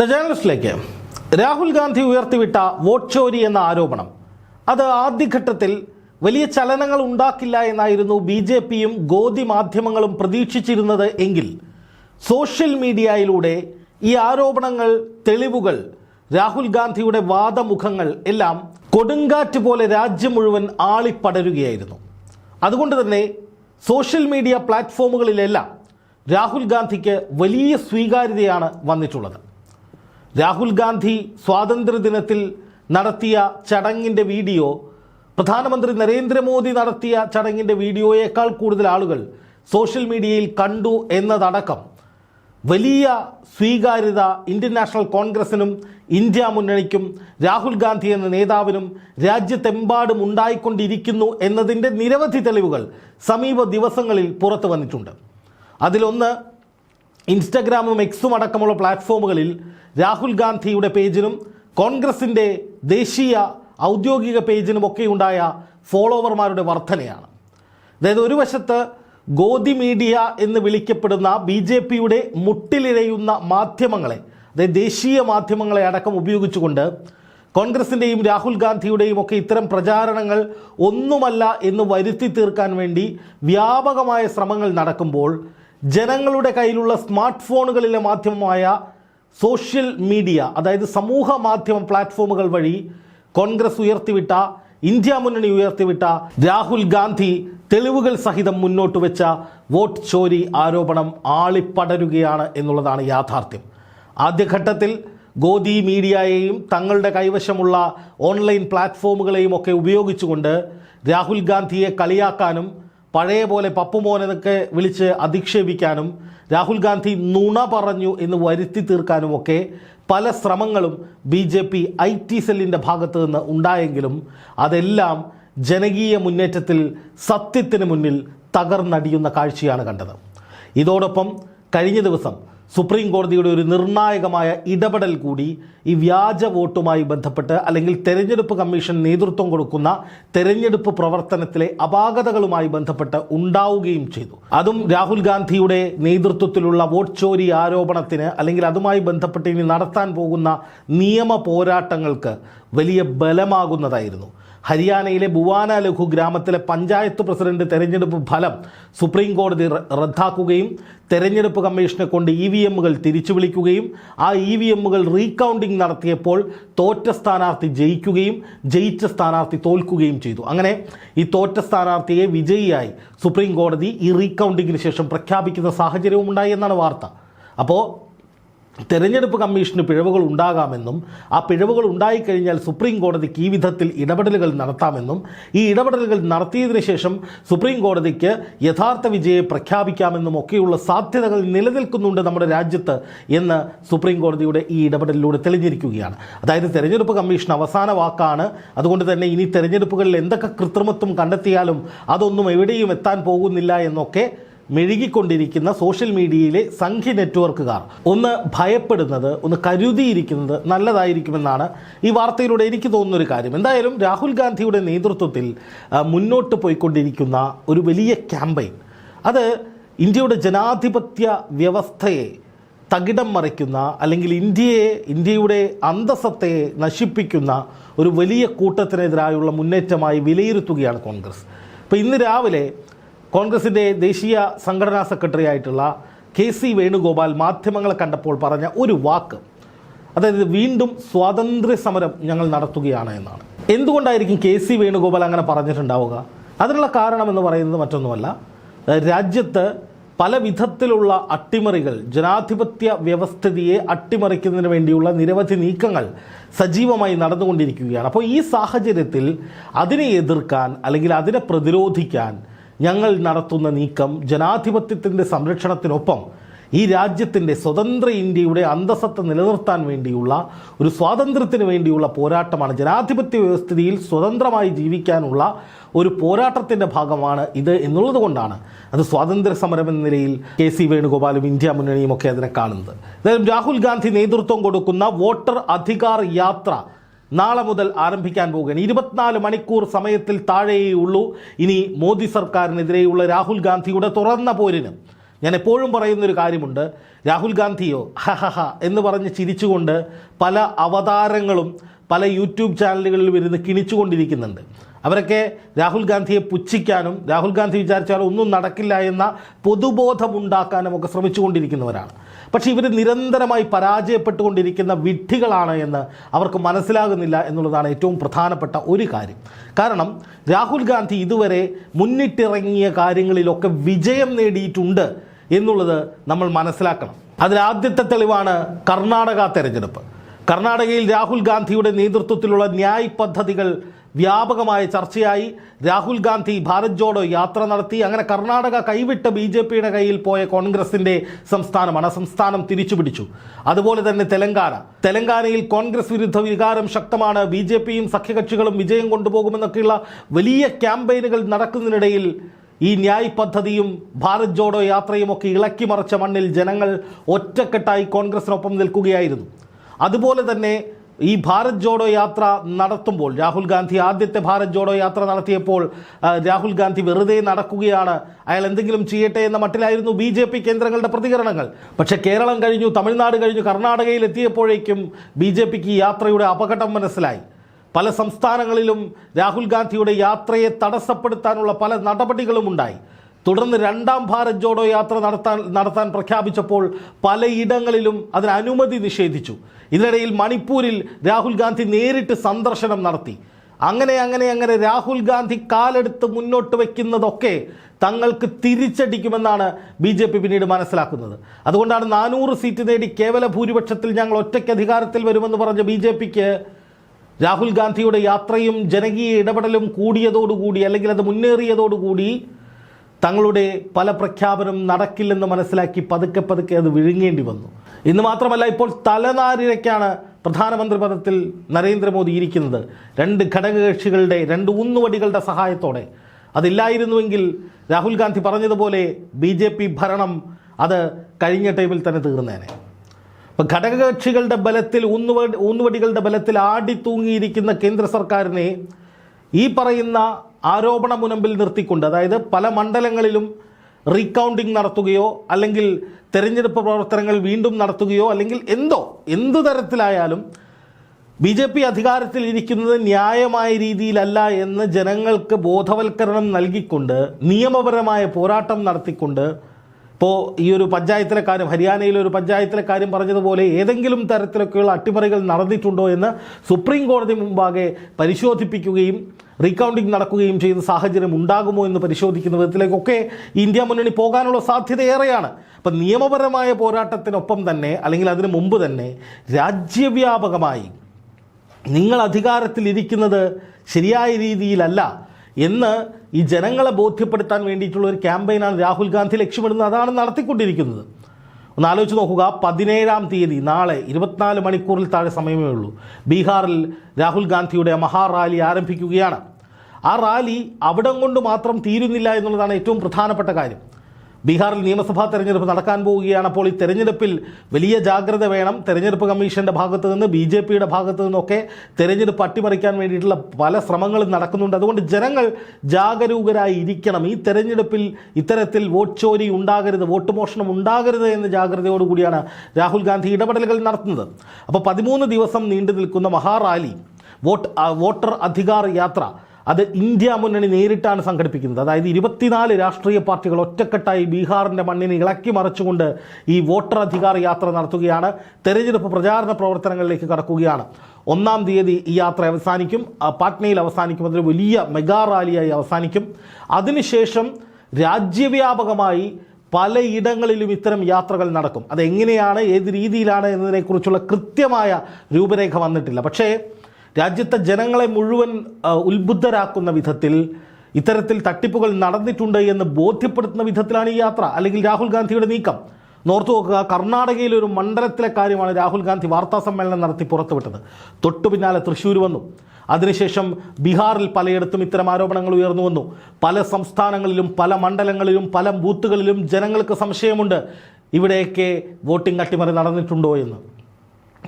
The ജേണലിസ്റ്റിലേക്ക് രാഹുൽ ഗാന്ധി ഉയർത്തിവിട്ട vote ചോരി എന്ന ആരോപണം. അത് ആദ്യഘട്ടത്തിൽ വലിയ ചലനങ്ങൾ ഉണ്ടാക്കില്ല എന്നായിരുന്നു ബി ജെ പിയും ഗോദി മാധ്യമങ്ങളും പ്രതീക്ഷിച്ചിരുന്നത് എങ്കിൽ സോഷ്യൽ മീഡിയയിലൂടെ ഈ ആരോപണങ്ങൾ തെളിവുകൾ രാഹുൽ ഗാന്ധിയുടെ വാദമുഖങ്ങൾ എല്ലാം കൊടുങ്കാറ്റ് പോലെ രാജ്യം മുഴുവൻ ആളിപ്പടരുകയായിരുന്നു. അതുകൊണ്ട് തന്നെ സോഷ്യൽ മീഡിയ പ്ലാറ്റ്ഫോമുകളിലെല്ലാം രാഹുൽ ഗാന്ധിക്ക് വലിയ സ്വീകാര്യതയാണ് വന്നിട്ടുള്ളത്. രാഹുൽ ഗാന്ധി സ്വാതന്ത്ര്യദിനത്തിൽ നടത്തിയ ചടങ്ങിന്റെ വീഡിയോ പ്രധാനമന്ത്രി നരേന്ദ്രമോദി നടത്തിയ ചടങ്ങിന്റെ വീഡിയോയേക്കാൾ കൂടുതൽ ആളുകൾ സോഷ്യൽ മീഡിയയിൽ കണ്ടു എന്നതടക്കം. വലിയ സ്വീകാര്യത ഇന്ത്യൻ നാഷണൽ കോൺഗ്രസിനും ഇന്ത്യ മുന്നണിക്കും രാഹുൽ ഗാന്ധി എന്ന നേതാവിനും രാജ്യത്തെമ്പാടും ഉണ്ടായിക്കൊണ്ടിരിക്കുന്നു എന്നതിന്റെ നിരവധി തെളിവുകൾ സമീപ ദിവസങ്ങളിൽ പുറത്തു വന്നിട്ടുണ്ട്. അതിലൊന്ന് ഇൻസ്റ്റഗ്രാമും എക്സും അടക്കമുള്ള പ്ലാറ്റ്ഫോമുകളിൽ രാഹുൽ ഗാന്ധിയുടെ പേജിനും കോൺഗ്രസിന്റെ ദേശീയ ഔദ്യോഗിക പേജിനുമൊക്കെ ഉണ്ടായ ഫോളോവർമാരുടെ വർധനയാണ്. അതായത് ഒരു വശത്ത് ഗോദി മീഡിയ എന്ന് വിളിക്കപ്പെടുന്ന ബി ജെ പിയുടെ മുട്ടിലിഴയുന്ന മാധ്യമങ്ങളെ അതായത് ദേശീയ മാധ്യമങ്ങളെ അടക്കം ഉപയോഗിച്ചുകൊണ്ട് കോൺഗ്രസിന്റെയും രാഹുൽ ഗാന്ധിയുടെയും ഒക്കെ ഇത്തരം പ്രചാരണങ്ങൾ ഒന്നുമല്ല എന്ന് വരുത്തി തീർക്കാൻ വേണ്ടി വ്യാപകമായ ശ്രമങ്ങൾ നടക്കുമ്പോൾ ജനങ്ങളുടെ കയ്യിലുള്ള സ്മാർട്ട് ഫോണുകളിലെ മാധ്യമമായ സോഷ്യൽ മീഡിയ അതായത് സമൂഹ മാധ്യമ പ്ലാറ്റ്ഫോമുകൾ വഴി കോൺഗ്രസ് ഉയർത്തിവിട്ട ഇന്ത്യ മുന്നണി ഉയർത്തിവിട്ട രാഹുൽ ഗാന്ധി തെളിവുകൾ സഹിതം മുന്നോട്ട് വെച്ച വോട്ട് ചോരി ആരോപണം ആളിപ്പടരുകയാണ് എന്നുള്ളതാണ് യാഥാർത്ഥ്യം. ആദ്യഘട്ടത്തിൽ ഗോദി മീഡിയയെയും തങ്ങളുടെ കൈവശമുള്ള ഓൺലൈൻ പ്ലാറ്റ്ഫോമുകളെയും ഒക്കെ ഉപയോഗിച്ചുകൊണ്ട് രാഹുൽ ഗാന്ധിയെ കളിയാക്കാനും പഴയ പോലെ പപ്പുമോനെന്നൊക്കെ വിളിച്ച് അധിക്ഷേപിക്കാനും രാഹുൽ ഗാന്ധി നുണ പറഞ്ഞു എന്ന് വരുത്തി തീർക്കാനുമൊക്കെ പല ശ്രമങ്ങളും B J P I T സെല്ലിന്റെ ഭാഗത്തു നിന്ന് ഉണ്ടായെങ്കിലും അതെല്ലാം ജനകീയ മുന്നേറ്റത്തിൽ സത്യത്തിന് മുന്നിൽ തകർന്നടിയുന്ന കാഴ്ചയാണ് കണ്ടത്. ഇതോടൊപ്പം കഴിഞ്ഞ ദിവസം സുപ്രീം കോടതിയുടെ ഒരു നിർണായകമായ ഇടപെടൽ കൂടി ഈ വ്യാജ വോട്ടുമായി ബന്ധപ്പെട്ട് അല്ലെങ്കിൽ തെരഞ്ഞെടുപ്പ് കമ്മീഷൻ നേതൃത്വം കൊടുക്കുന്ന തെരഞ്ഞെടുപ്പ് പ്രവർത്തനത്തിലെ അപാകതകളുമായി ബന്ധപ്പെട്ട് ഉണ്ടാവുകയും ചെയ്തു. അതും രാഹുൽ ഗാന്ധിയുടെ നേതൃത്വത്തിലുള്ള വോട്ട് ചോരി ആരോപണത്തിന് അല്ലെങ്കിൽ അതുമായി ബന്ധപ്പെട്ട് ഇനി നടത്താൻ പോകുന്ന നിയമ പോരാട്ടങ്ങൾക്ക് വലിയ ബലമാകുന്നതായിരുന്നു. ഹരിയാനയിലെ ബുവാന ലഘു ഗ്രാമത്തിലെ പഞ്ചായത്ത് പ്രസിഡന്റ് തെരഞ്ഞെടുപ്പ് ഫലം സുപ്രീം കോടതി റദ്ദാക്കുകയും തെരഞ്ഞെടുപ്പ് കമ്മീഷനെ കൊണ്ട് ഇ വി എമ്മുകൾ തിരിച്ചു വിളിക്കുകയും ആ ഇ വി എമ്മുകൾ റീകൗണ്ടിംഗ് നടത്തിയപ്പോൾ തോറ്റ സ്ഥാനാർത്ഥി ജയിക്കുകയും ജയിച്ച സ്ഥാനാർത്ഥി തോൽക്കുകയും ചെയ്തു. അങ്ങനെ ഈ തോറ്റ സ്ഥാനാർത്ഥിയെ വിജയിയായി സുപ്രീം കോടതി ഈ റീകൗണ്ടിങ്ങിന് ശേഷം പ്രഖ്യാപിക്കുന്ന സാഹചര്യവും ഉണ്ടായി എന്നാണ് വാർത്ത. അപ്പോൾ തെരഞ്ഞെടുപ്പ് കമ്മീഷന് പിഴവുകൾ ഉണ്ടാകാമെന്നും ആ പിഴവുകൾ ഉണ്ടായിക്കഴിഞ്ഞാൽ സുപ്രീം കോടതിക്ക് ഈ വിധത്തിൽ ഇടപെടലുകൾ നടത്താമെന്നും ഈ ഇടപെടലുകൾ നടത്തിയതിനു ശേഷം സുപ്രീം കോടതിക്ക് യഥാർത്ഥ വിജയെ പ്രഖ്യാപിക്കാമെന്നും ഒക്കെയുള്ള സാധ്യതകൾ നിലനിൽക്കുന്നുണ്ട് നമ്മുടെ രാജ്യത്ത് എന്ന് സുപ്രീം കോടതിയുടെ ഈ ഇടപെടലിലൂടെ തെളിഞ്ഞിരിക്കുകയാണ്. അതായത് തെരഞ്ഞെടുപ്പ് കമ്മീഷൻ അവസാന വാക്കാണ്. അതുകൊണ്ട് തന്നെ ഇനി തെരഞ്ഞെടുപ്പുകളിൽ എന്തൊക്കെ കൃത്രിമത്വം കണ്ടെത്തിയാലും അതൊന്നും എവിടെയും എത്താൻ പോകുന്നില്ല എന്നൊക്കെ മെഴുകിക്കൊണ്ടിരിക്കുന്ന സോഷ്യൽ മീഡിയയിലെ സംഖ്യ നെറ്റ്വർക്കുകാർ. ഒന്ന് ഭയപ്പെടുന്നത് ഒന്ന് കരുതിയിരിക്കുന്നത് നല്ലതായിരിക്കുമെന്നാണ് ഈ വാർത്തയിലൂടെ എനിക്ക് തോന്നുന്നൊരു കാര്യം. എന്തായാലും രാഹുൽ ഗാന്ധിയുടെ നേതൃത്വത്തിൽ മുന്നോട്ട് പോയിക്കൊണ്ടിരിക്കുന്ന ഒരു വലിയ ക്യാമ്പയിൻ. അത് ഇന്ത്യയുടെ ജനാധിപത്യ വ്യവസ്ഥയെ തകിടം മറിക്കുന്ന അല്ലെങ്കിൽ ഇന്ത്യയെ ഇന്ത്യയുടെ അന്തസ്സത്തെ നശിപ്പിക്കുന്ന ഒരു വലിയ കൂട്ടത്തിനെതിരായുള്ള മുന്നേറ്റമായി വിലയിരുത്തുകയാണ് കോൺഗ്രസ്. അപ്പോൾ ഇന്ന് രാവിലെ കോൺഗ്രസിന്റെ ദേശീയ സംഘടനാ സെക്രട്ടറി ആയിട്ടുള്ള കെ സി വേണുഗോപാൽ മാധ്യമങ്ങളെ കണ്ടപ്പോൾ പറഞ്ഞ ഒരു വാക്ക്. അതായത് വീണ്ടും സ്വാതന്ത്ര്യ സമരം ഞങ്ങൾ നടത്തുകയാണ് എന്നാണ്. എന്തുകൊണ്ടായിരിക്കും കെ സി വേണുഗോപാൽ അങ്ങനെ പറഞ്ഞിട്ടുണ്ടാവുക? അതിനുള്ള കാരണം എന്ന് പറയുന്നത് മറ്റൊന്നുമല്ല. രാജ്യത്ത് പല വിധത്തിലുള്ള അട്ടിമറികൾ ജനാധിപത്യ വ്യവസ്ഥിതിയെ അട്ടിമറിക്കുന്നതിന് വേണ്ടിയുള്ള നിരവധി നീക്കങ്ങൾ സജീവമായി നടന്നുകൊണ്ടിരിക്കുകയാണ്. അപ്പോൾ ഈ സാഹചര്യത്തിൽ അതിനെ എതിർക്കാൻ അല്ലെങ്കിൽ അതിനെ പ്രതിരോധിക്കാൻ ഞങ്ങൾ നടത്തുന്ന നീക്കം ജനാധിപത്യത്തിന്റെ സംരക്ഷണത്തിനൊപ്പം ഈ രാജ്യത്തിന്റെ സ്വതന്ത്ര ഇന്ത്യയുടെ അന്തസത്ത നിലനിർത്താൻ വേണ്ടിയുള്ള ഒരു സ്വാതന്ത്ര്യത്തിന് വേണ്ടിയുള്ള പോരാട്ടമാണ്. ജനാധിപത്യ വ്യവസ്ഥിതിയിൽ സ്വതന്ത്രമായി ജീവിക്കാനുള്ള ഒരു പോരാട്ടത്തിന്റെ ഭാഗമാണ് ഇത് എന്നുള്ളത് കൊണ്ടാണ് അത് സ്വാതന്ത്ര്യ സമരം എന്ന നിലയിൽ കെ സി വേണുഗോപാലും ഇന്ത്യ മുന്നണിയും ഒക്കെ അതിനെ കാണുന്നത്. എന്തായാലും രാഹുൽ ഗാന്ധി നേതൃത്വം കൊടുക്കുന്ന വോട്ടർ അധികാർ യാത്ര നാളെ മുതൽ ആരംഭിക്കാൻ പോകുകയാണ്. ഇരുപത്തിനാല് മണിക്കൂർ സമയത്തിൽ താഴെയേ ഉള്ളൂ. ഇനി മോദി സർക്കാരിനെതിരെയുള്ള രാഹുൽ ഗാന്ധിയുടെ തുറന്ന പോരിന് ഞാൻ എപ്പോഴും പറയുന്നൊരു കാര്യമുണ്ട്. രാഹുൽ ഗാന്ധിയോ ഹഹഹ എന്ന് പറഞ്ഞ് ചിരിച്ചുകൊണ്ട് പല അവതാരങ്ങളും പല യൂട്യൂബ് ചാനലുകളിൽ വരുന്ന് കിണിച്ചുകൊണ്ടിരിക്കുന്നുണ്ട്. അവരൊക്കെ രാഹുൽ ഗാന്ധിയെ പുച്ഛിക്കാനും രാഹുൽ ഗാന്ധി വിചാരിച്ചാൽ ഒന്നും നടക്കില്ല എന്ന പൊതുബോധമുണ്ടാക്കാനും ഒക്കെ ശ്രമിച്ചുകൊണ്ടിരിക്കുന്നവരാണ്. പക്ഷേ ഇവർ നിരന്തരമായി പരാജയപ്പെട്ടുകൊണ്ടിരിക്കുന്ന വിഡ്ഢികളാണ് എന്ന് അവർക്ക് മനസ്സിലാകുന്നില്ല എന്നുള്ളതാണ് ഏറ്റവും പ്രധാനപ്പെട്ട ഒരു കാര്യം. കാരണം രാഹുൽ ഗാന്ധി ഇതുവരെ മുന്നിട്ടിറങ്ങിയ കാര്യങ്ങളിലൊക്കെ വിജയം നേടിയിട്ടുണ്ട് എന്നുള്ളത് നമ്മൾ മനസ്സിലാക്കണം. അതിലാദ്യത്തെ തെളിവാണ് കർണാടക തെരഞ്ഞെടുപ്പ്. കർണാടകയിൽ രാഹുൽ ഗാന്ധിയുടെ നേതൃത്വത്തിലുള്ള ന്യായ് പദ്ധതികൾ വ്യാപകമായ ചർച്ചയായി. രാഹുൽ ഗാന്ധി ഭാരത് ജോഡോ യാത്ര നടത്തി. അങ്ങനെ കർണാടക കൈവിട്ട ബി ജെ പിയുടെ കയ്യിൽ പോയ കോൺഗ്രസിന്റെ സംസ്ഥാനമാണ്. ആ സംസ്ഥാനം തിരിച്ചുപിടിച്ചു. അതുപോലെ തന്നെ തെലങ്കാന. തെലങ്കാനയിൽ കോൺഗ്രസ് വിരുദ്ധ വികാരം ശക്തമാണ്. ബി ജെ പിയും സഖ്യകക്ഷികളും വിജയം കൊണ്ടുപോകുമെന്നൊക്കെയുള്ള വലിയ ക്യാമ്പയിനുകൾ നടക്കുന്നതിനിടയിൽ ഈ ന്യായ് പദ്ധതിയും ഭാരത് ജോഡോ യാത്രയും ഒക്കെ ഇളക്കി മറിച്ച മണ്ണിൽ ജനങ്ങൾ ഒറ്റക്കെട്ടായി കോൺഗ്രസിനൊപ്പം നിൽക്കുകയായിരുന്നു. അതുപോലെ തന്നെ ഈ ഭാരത് ജോഡോ യാത്ര നടത്തുമ്പോൾ രാഹുൽ ഗാന്ധി ആദ്യത്തെ ഭാരത് ജോഡോ യാത്ര നടത്തിയപ്പോൾ രാഹുൽ ഗാന്ധി വെറുതെ നടക്കുകയാണ്. അയാൾ എന്തെങ്കിലും ചെയ്യട്ടെ എന്ന മട്ടിലായിരുന്നു ബി ജെ പി കേന്ദ്രങ്ങളുടെ പ്രതികരണങ്ങൾ. പക്ഷേ കേരളം കഴിഞ്ഞു തമിഴ്നാട് കഴിഞ്ഞു കർണാടകയിൽ എത്തിയപ്പോഴേക്കും ബി ജെ പിക്ക് യാത്രയുടെ അപകടം മനസ്സിലായി. പല സംസ്ഥാനങ്ങളിലും രാഹുൽ ഗാന്ധിയുടെ യാത്രയെ തടസ്സപ്പെടുത്താനുള്ള പല നടപടികളും ഉണ്ടായി തുടർന്ന് രണ്ടാം ഭാരത് ജോഡോ യാത്ര നടത്താൻ നടത്താൻ പ്രഖ്യാപിച്ചപ്പോൾ പലയിടങ്ങളിലും അതിന് അനുമതി നിഷേധിച്ചു. ഇതിനിടയിൽ മണിപ്പൂരിൽ രാഹുൽ ഗാന്ധി നേരിട്ട് സന്ദർശനം നടത്തി. അങ്ങനെ അങ്ങനെ അങ്ങനെ രാഹുൽ ഗാന്ധി കാലെടുത്ത് മുന്നോട്ട് വയ്ക്കുന്നതൊക്കെ തങ്ങൾക്ക് തിരിച്ചടിക്കുമെന്നാണ് ബി ജെ പി പിന്നീട് മനസ്സിലാക്കുന്നത്. അതുകൊണ്ടാണ് നാനൂറ് സീറ്റ് നേടി കേവല ഭൂരിപക്ഷത്തിൽ ഞങ്ങൾ ഒറ്റയ്ക്ക് അധികാരത്തിൽ വരുമെന്ന് പറഞ്ഞ ബി ജെ പിക്ക് രാഹുൽ ഗാന്ധിയുടെ യാത്രയും ജനകീയ ഇടപെടലും കൂടിയതോടുകൂടി അല്ലെങ്കിൽ അത് മുന്നേറിയതോടുകൂടി തങ്ങളുടെ പല പ്രഖ്യാപനം നടക്കില്ലെന്ന് മനസ്സിലാക്കി പതുക്കെ പതുക്കെ അത് വിഴുങ്ങേണ്ടി വന്നു. ഇന്ന് മാത്രമല്ല ഇപ്പോൾ തലനാരിഴയ്ക്കാണ് പ്രധാനമന്ത്രി പദത്തിൽ നരേന്ദ്രമോദി ഇരിക്കുന്നത്. രണ്ട് ഘടകകക്ഷികളുടെ രണ്ട് ഊന്നുവടികളുടെ സഹായത്തോടെ. അതില്ലായിരുന്നുവെങ്കിൽ രാഹുൽ ഗാന്ധി പറഞ്ഞതുപോലെ ബി ജെ പി ഭരണം അത് കഴിഞ്ഞ ടൈമിൽ തന്നെ തീർന്നേനെ. അപ്പം ഘടകകക്ഷികളുടെ ബലത്തിൽ ഊന്നുവടി ഊന്നുവടികളുടെ ബലത്തിൽ ആടിത്തൂങ്ങിയിരിക്കുന്ന കേന്ദ്ര സർക്കാരിനെ ഈ പറയുന്ന ആരോപണ മുനമ്പിൽ നിർത്തിക്കൊണ്ട് അതായത് പല മണ്ഡലങ്ങളിലും റീകൗണ്ടിങ് നടത്തുകയോ അല്ലെങ്കിൽ തെരഞ്ഞെടുപ്പ് പ്രവർത്തനങ്ങൾ വീണ്ടും നടത്തുകയോ അല്ലെങ്കിൽ എന്തോ എന്തു തരത്തിലായാലും ബി ജെ പി അധികാരത്തിൽ ഇരിക്കുന്നത് ന്യായമായ രീതിയിലല്ല എന്ന് ജനങ്ങൾക്ക് ബോധവൽക്കരണം നൽകിക്കൊണ്ട് നിയമപരമായ പോരാട്ടം നടത്തിക്കൊണ്ട് ഇപ്പോൾ ഈ ഒരു പഞ്ചായത്തിലെ കാര്യം ഹരിയാനയിലെ ഒരു പഞ്ചായത്തിലെ കാര്യം പറഞ്ഞതുപോലെ ഏതെങ്കിലും തരത്തിലൊക്കെയുള്ള അട്ടിമറികൾ നടന്നിട്ടുണ്ടോ എന്ന് സുപ്രീം കോടതി മുമ്പാകെ പരിശോധിപ്പിക്കുകയും റീകൗണ്ടിങ് നടക്കുകയും ചെയ്യുന്ന സാഹചര്യം ഉണ്ടാകുമോ എന്ന് പരിശോധിക്കുന്ന വിധത്തിലേക്കൊക്കെ ഇന്ത്യ മുന്നണി പോകാനുള്ള സാധ്യത ഏറെയാണ്. അപ്പം നിയമപരമായ പോരാട്ടത്തിനൊപ്പം തന്നെ അല്ലെങ്കിൽ അതിനു മുമ്പ് തന്നെ രാജ്യവ്യാപകമായി നിങ്ങൾ അധികാരത്തിലിരിക്കുന്നത് ശരിയായ രീതിയിലല്ല. എന്ന് ഈ ജനങ്ങളെ ബോധ്യപ്പെടുത്താൻ വേണ്ടിയിട്ടുള്ള ഒരു ക്യാമ്പയിനാണ് രാഹുൽ ഗാന്ധി ലക്ഷ്യമിടുന്നത്. അതാണ് നടത്തിക്കൊണ്ടിരിക്കുന്നത്. ഒന്ന് ആലോചിച്ച് നോക്കുക. പതിനേഴാം തീയതി നാളെ ഇരുപത്തിനാല് മണിക്കൂറിൽ താഴെ സമയമേ ഉള്ളൂ. ബീഹാറിൽ രാഹുൽ ഗാന്ധിയുടെ മഹാറാലി ആരംഭിക്കുകയാണ്. ആ റാലി അവിടം കൊണ്ട് മാത്രം തീരുന്നില്ല എന്നുള്ളതാണ് ഏറ്റവും പ്രധാനപ്പെട്ട കാര്യം. ബീഹാറിൽ നിയമസഭാ തെരഞ്ഞെടുപ്പ് നടക്കാൻ പോവുകയാണ് അപ്പോൾ ഈ തെരഞ്ഞെടുപ്പിൽ വലിയ ജാഗ്രത വേണം. തെരഞ്ഞെടുപ്പ് കമ്മീഷന്റെ ഭാഗത്തു നിന്ന് ബി ജെ പിയുടെ ഭാഗത്തു നിന്നൊക്കെ തെരഞ്ഞെടുപ്പ് അട്ടിമറിക്കാൻ വേണ്ടിയിട്ടുള്ള പല ശ്രമങ്ങളും നടക്കുന്നുണ്ട്. അതുകൊണ്ട് ജനങ്ങൾ ജാഗരൂകരായി ഇരിക്കണം. ഈ തെരഞ്ഞെടുപ്പിൽ ഇത്തരത്തിൽ വോട്ട് ചോരി ഉണ്ടാകരുത് വോട്ട് മോഷണം ഉണ്ടാകരുത് എന്ന ജാഗ്രതയോടുകൂടിയാണ് രാഹുൽ ഗാന്ധി ഇടപെടലുകൾ നടത്തുന്നത്. അപ്പോൾ പതിമൂന്ന് ദിവസം നീണ്ടു നിൽക്കുന്ന മഹാറാലി വോട്ട് വോട്ടർ അധികാർ യാത്ര അത് ഇന്ത്യ മുന്നണി നേരിട്ടാണ് സംഘടിപ്പിക്കുന്നത്. അതായത് ഇരുപത്തിനാല് രാഷ്ട്രീയ പാർട്ടികൾ ഒറ്റക്കെട്ടായി ബീഹാറിന്റെ മണ്ണിനെ ഇളക്കി മറിച്ചുകൊണ്ട് ഈ വോട്ടർ അധികാര യാത്ര നടത്തുകയാണ്. തെരഞ്ഞെടുപ്പ് പ്രചാരണ പ്രവർത്തനങ്ങളിലേക്ക് കടക്കുകയാണ്. ഒന്നാം തീയതി ഈ യാത്ര അവസാനിക്കും. പാട്നയിൽ അവസാനിക്കും. അതൊരു വലിയ മെഗാ റാലിയായി അവസാനിക്കും. അതിനുശേഷം രാജ്യവ്യാപകമായി പലയിടങ്ങളിലും ഇത്തരം യാത്രകൾ നടക്കും. അതെങ്ങനെയാണ് ഏത് രീതിയിലാണ് എന്നതിനെക്കുറിച്ചുള്ള കൃത്യമായ രൂപരേഖ വന്നിട്ടില്ല. പക്ഷേ രാജ്യത്തെ ജനങ്ങളെ മുഴുവൻ ഉത്ബുദ്ധരാക്കുന്ന വിധത്തിൽ ഇത്തരത്തിൽ തട്ടിപ്പുകൾ നടന്നിട്ടുണ്ട് എന്ന് ബോധ്യപ്പെടുത്തുന്ന വിധത്തിലാണ് ഈ യാത്ര. അല്ലെങ്കിൽ രാഹുൽ ഗാന്ധിയുടെ നീക്കം. നോർത്ത് നോക്കുക കർണാടകയിലെ ഒരു മണ്ഡലത്തിലെ കാര്യമാണ് രാഹുൽ ഗാന്ധി വാർത്താ സമ്മേളനം നടത്തി പുറത്തുവിട്ടത്. തൊട്ടു പിന്നാലെ തൃശ്ശൂർ വന്നു. അതിനുശേഷം ബീഹാറിൽ പലയിടത്തും ഇത്തരം ആരോപണങ്ങൾ ഉയർന്നു വന്നു. പല സംസ്ഥാനങ്ങളിലും പല മണ്ഡലങ്ങളിലും പല ബൂത്തുകളിലും ജനങ്ങൾക്ക് സംശയമുണ്ട്. ഇവിടെയൊക്കെ വോട്ടിംഗ് അട്ടിമറി നടന്നിട്ടുണ്ടോ എന്ന്.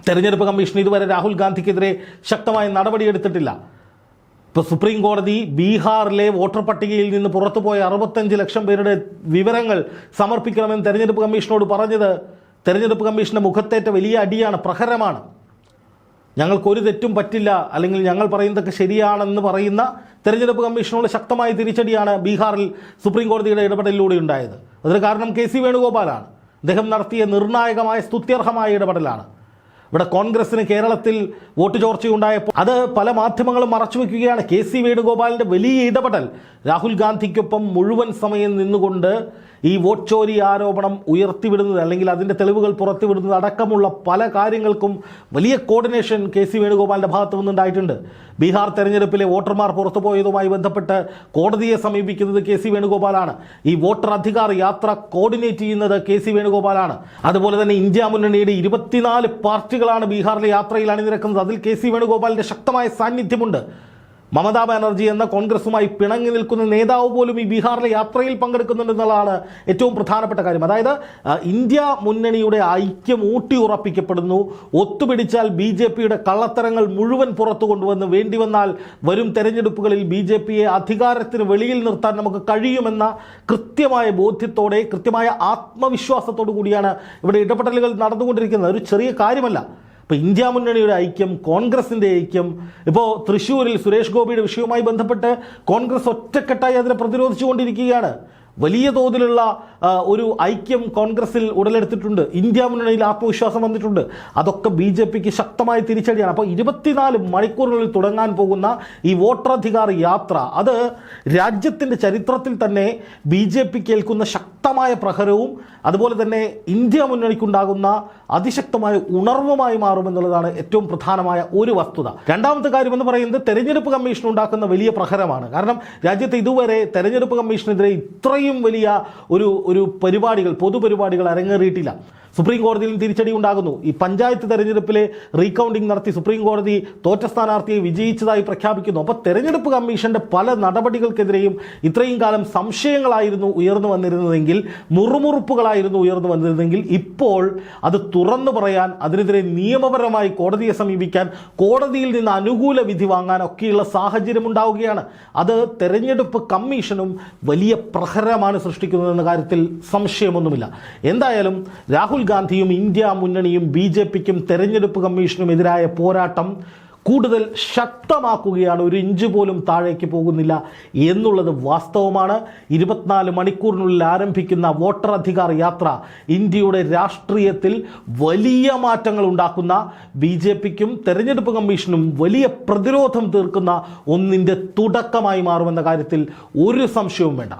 തെരഞ്ഞെടുപ്പ് കമ്മീഷൻ ഇതുവരെ രാഹുൽ ഗാന്ധിക്കെതിരെ ശക്തമായ നടപടിയെടുത്തിട്ടില്ല. ഇപ്പോൾ സുപ്രീം കോടതി ബീഹാറിലെ വോട്ടർ പട്ടികയിൽ നിന്ന് പുറത്തുപോയ അറുപത്തഞ്ച് ലക്ഷം പേരുടെ വിവരങ്ങൾ സമർപ്പിക്കണമെന്ന് തെരഞ്ഞെടുപ്പ് കമ്മീഷനോട് പറഞ്ഞത് തെരഞ്ഞെടുപ്പ് കമ്മീഷന്റെ മുഖത്തേറ്റ വലിയ അടിയാണ് പ്രഹരമാണ്. ഞങ്ങൾക്കൊരു തെറ്റും പറ്റില്ല അല്ലെങ്കിൽ ഞങ്ങൾ പറയുന്നതൊക്കെ ശരിയാണെന്ന് പറയുന്ന തെരഞ്ഞെടുപ്പ് കമ്മീഷനോട് ശക്തമായ തിരിച്ചടിയാണ് ബീഹാറിൽ സുപ്രീം കോടതിയുടെ ഇടപെടലിലൂടെ ഉണ്ടായത്. അതിന് കാരണം കെ സി വേണുഗോപാലാണ്. അദ്ദേഹം നടത്തിയ നിർണായകമായ സ്തുത്യർഹമായ ഇടപെടലാണ്. ഇവിടെ കോൺഗ്രസിന് കേരളത്തിൽ വോട്ട് ചോർച്ചയുണ്ടായപ്പോൾ അത് പല മാധ്യമങ്ങളും മറച്ചുവെക്കുകയാണ് കെ സി വേണുഗോപാലിന്റെ വലിയ ഇടപെടൽ രാഹുൽ ഗാന്ധിക്കൊപ്പം മുഴുവൻ സമയം നിന്നുകൊണ്ട് ഈ വോട്ട് ചോരി ആരോപണം ഉയർത്തിവിടുന്നത് അല്ലെങ്കിൽ അതിന്റെ തെളിവുകൾ പുറത്തുവിടുന്നത് അടക്കമുള്ള പല കാര്യങ്ങൾക്കും വലിയ കോർഡിനേഷൻ കെ സി വേണുഗോപാലിന്റെ ഭാഗത്തു നിന്നുണ്ടായിട്ടുണ്ട്. ബീഹാർ തെരഞ്ഞെടുപ്പിലെ വോട്ടർമാർ പുറത്തുപോയതുമായി ബന്ധപ്പെട്ട് കോടതിയെ സമീപിക്കുന്നത് കെ സി വേണുഗോപാലാണ്. ഈ വോട്ടർ അധികാർ യാത്ര കോർഡിനേറ്റ് ചെയ്യുന്നത് കെ സി വേണുഗോപാലാണ്. അതുപോലെ തന്നെ ഇന്ത്യ മുന്നണിയുടെ ഇരുപത്തിനാല് പാർട്ടികളാണ് ബീഹാറിലെ യാത്രയിൽ അണിനിരക്കുന്നത്. അതിൽ കെ സി വേണുഗോപാലിന്റെ ശക്തമായ സാന്നിധ്യമുണ്ട്. മമതാ ബാനർജി എന്ന കോൺഗ്രസുമായി പിണങ്ങി നിൽക്കുന്ന നേതാവ് പോലും ഈ ബീഹാറിലെ യാത്രയിൽ പങ്കെടുക്കുന്നുണ്ടെന്നുള്ളതാണ് ഏറ്റവും പ്രധാനപ്പെട്ട കാര്യം. അതായത് ഇന്ത്യ മുന്നണിയുടെ ഐക്യം ഊട്ടി ഉറപ്പിക്കപ്പെടുന്നു. ഒത്തുപിടിച്ചാൽ ബി ജെ പിയുടെ കള്ളത്തരങ്ങൾ മുഴുവൻ പുറത്തു കൊണ്ടുവന്ന് വേണ്ടി വന്നാൽ വരും തെരഞ്ഞെടുപ്പുകളിൽ ബി ജെ പിയെ അധികാരത്തിന് വെളിയിൽ നിർത്താൻ നമുക്ക് കഴിയുമെന്ന കൃത്യമായ ബോധ്യത്തോടെ കൃത്യമായ ആത്മവിശ്വാസത്തോടു കൂടിയാണ് ഇവിടെ ഇടപെടലുകൾ നടന്നുകൊണ്ടിരിക്കുന്നത്. ഒരു ചെറിയ കാര്യമല്ല. ഇപ്പോൾ ഇന്ത്യ മുന്നണിയുടെ ഐക്യം കോൺഗ്രസിന്റെ ഐക്യം ഇപ്പോൾ തൃശ്ശൂരിൽ സുരേഷ് ഗോപിയുടെ വിഷയവുമായി ബന്ധപ്പെട്ട് കോൺഗ്രസ് ഒറ്റക്കെട്ടായി അതിനെ പ്രതിരോധിച്ചുകൊണ്ടിരിക്കുകയാണ്. വലിയ തോതിലുള്ള ഒരു ഐക്യം കോൺഗ്രസിൽ ഉടലെടുത്തിട്ടുണ്ട്. ഇന്ത്യ മുന്നണിയിൽ ആത്മവിശ്വാസം വന്നിട്ടുണ്ട്. അതൊക്കെ ബി ജെ പിക്ക് ശക്തമായ തിരിച്ചടിയാണ്. അപ്പോൾ ഇരുപത്തിനാല് മണിക്കൂറുകളിൽ തുടങ്ങാൻ പോകുന്ന ഈ വോട്ടറധികാർ യാത്ര അത് രാജ്യത്തിന്റെ ചരിത്രത്തിൽ തന്നെ ബി ജെ പിക്ക് ഏൽക്കുന്ന ശക്തമായ പ്രഹരവും അതുപോലെ തന്നെ ഇന്ത്യ മുന്നണിക്കുണ്ടാകുന്ന അതിശക്തമായ ഉണർവുമായി മാറുമെന്നുള്ളതാണ് ഏറ്റവും പ്രധാനമായ ഒരു വസ്തുത. രണ്ടാമത്തെ കാര്യം എന്ന് പറയുന്നത് തെരഞ്ഞെടുപ്പ് കമ്മീഷൻ ഉണ്ടാക്കുന്ന വലിയ പ്രഹരമാണ്. കാരണം രാജ്യത്ത് ഇതുവരെ തെരഞ്ഞെടുപ്പ് കമ്മീഷനെതിരെ ഇത്രയും വലിയ ഒരു ഒരു പരിപാടികൾ പൊതുപരിപാടികൾ അരങ്ങേറിയിട്ടില്ല. സുപ്രീം കോടതിയിൽ തിരിച്ചടി ഉണ്ടാകുന്നു. ഈ പഞ്ചായത്ത് തെരഞ്ഞെടുപ്പിലെ റീകൗണ്ടിംഗ് നടത്തി സുപ്രീം കോടതി തോറ്റ സ്ഥാനാർത്ഥിയെ വിജയിച്ചതായി പ്രഖ്യാപിക്കുന്നു. അപ്പോൾ തെരഞ്ഞെടുപ്പ് കമ്മീഷന്റെ പല നടപടികൾക്കെതിരെയും ഇത്രയും കാലം സംശയങ്ങളായിരുന്നു ഉയർന്നു വന്നിരുന്നതെങ്കിൽ മുറുമുറുപ്പുകളായിരുന്നു ഉയർന്നു വന്നിരുന്നെങ്കിൽ ഇപ്പോൾ അത് തുറന്നു പറയാൻ അതിനെതിരെ നിയമപരമായി കോടതിയെ സമീപിക്കാൻ കോടതിയിൽ നിന്ന് അനുകൂല വിധി വാങ്ങാൻ ഒക്കെയുള്ള സാഹചര്യം ഉണ്ടാവുകയാണ്. അത് തെരഞ്ഞെടുപ്പ് കമ്മീഷനും വലിയ പ്രഹരമാണ് സൃഷ്ടിക്കുന്നതെന്ന കാര്യത്തിൽ സംശയമൊന്നുമില്ല. എന്തായാലും രാഹുൽ ഗാന്ധിയും ഇന്ത്യ മുന്നണിയും ബി ജെ പിക്കും തെരഞ്ഞെടുപ്പ് കമ്മീഷനും എതിരായ പോരാട്ടം കൂടുതൽ ശക്തമാക്കുകയാണ്. ഒരു ഇഞ്ച് പോലും താഴേക്ക് പോകുന്നില്ല എന്നുള്ളത് വാസ്തവമാണ്. ഇരുപത്തിനാല് മണിക്കൂറിനുള്ളിൽ ആരംഭിക്കുന്ന വോട്ടർ അധികാർ യാത്ര ഇന്ത്യയുടെ രാഷ്ട്രീയത്തിൽ വലിയ മാറ്റങ്ങൾ ഉണ്ടാക്കുന്ന ബി ജെ പിക്കും തെരഞ്ഞെടുപ്പ് കമ്മീഷനും വലിയ പ്രതിരോധം തീർക്കുന്ന ഒന്നിന്റെ തുടക്കമായി മാറുമെന്ന കാര്യത്തിൽ ഒരു സംശയവും വേണ്ട.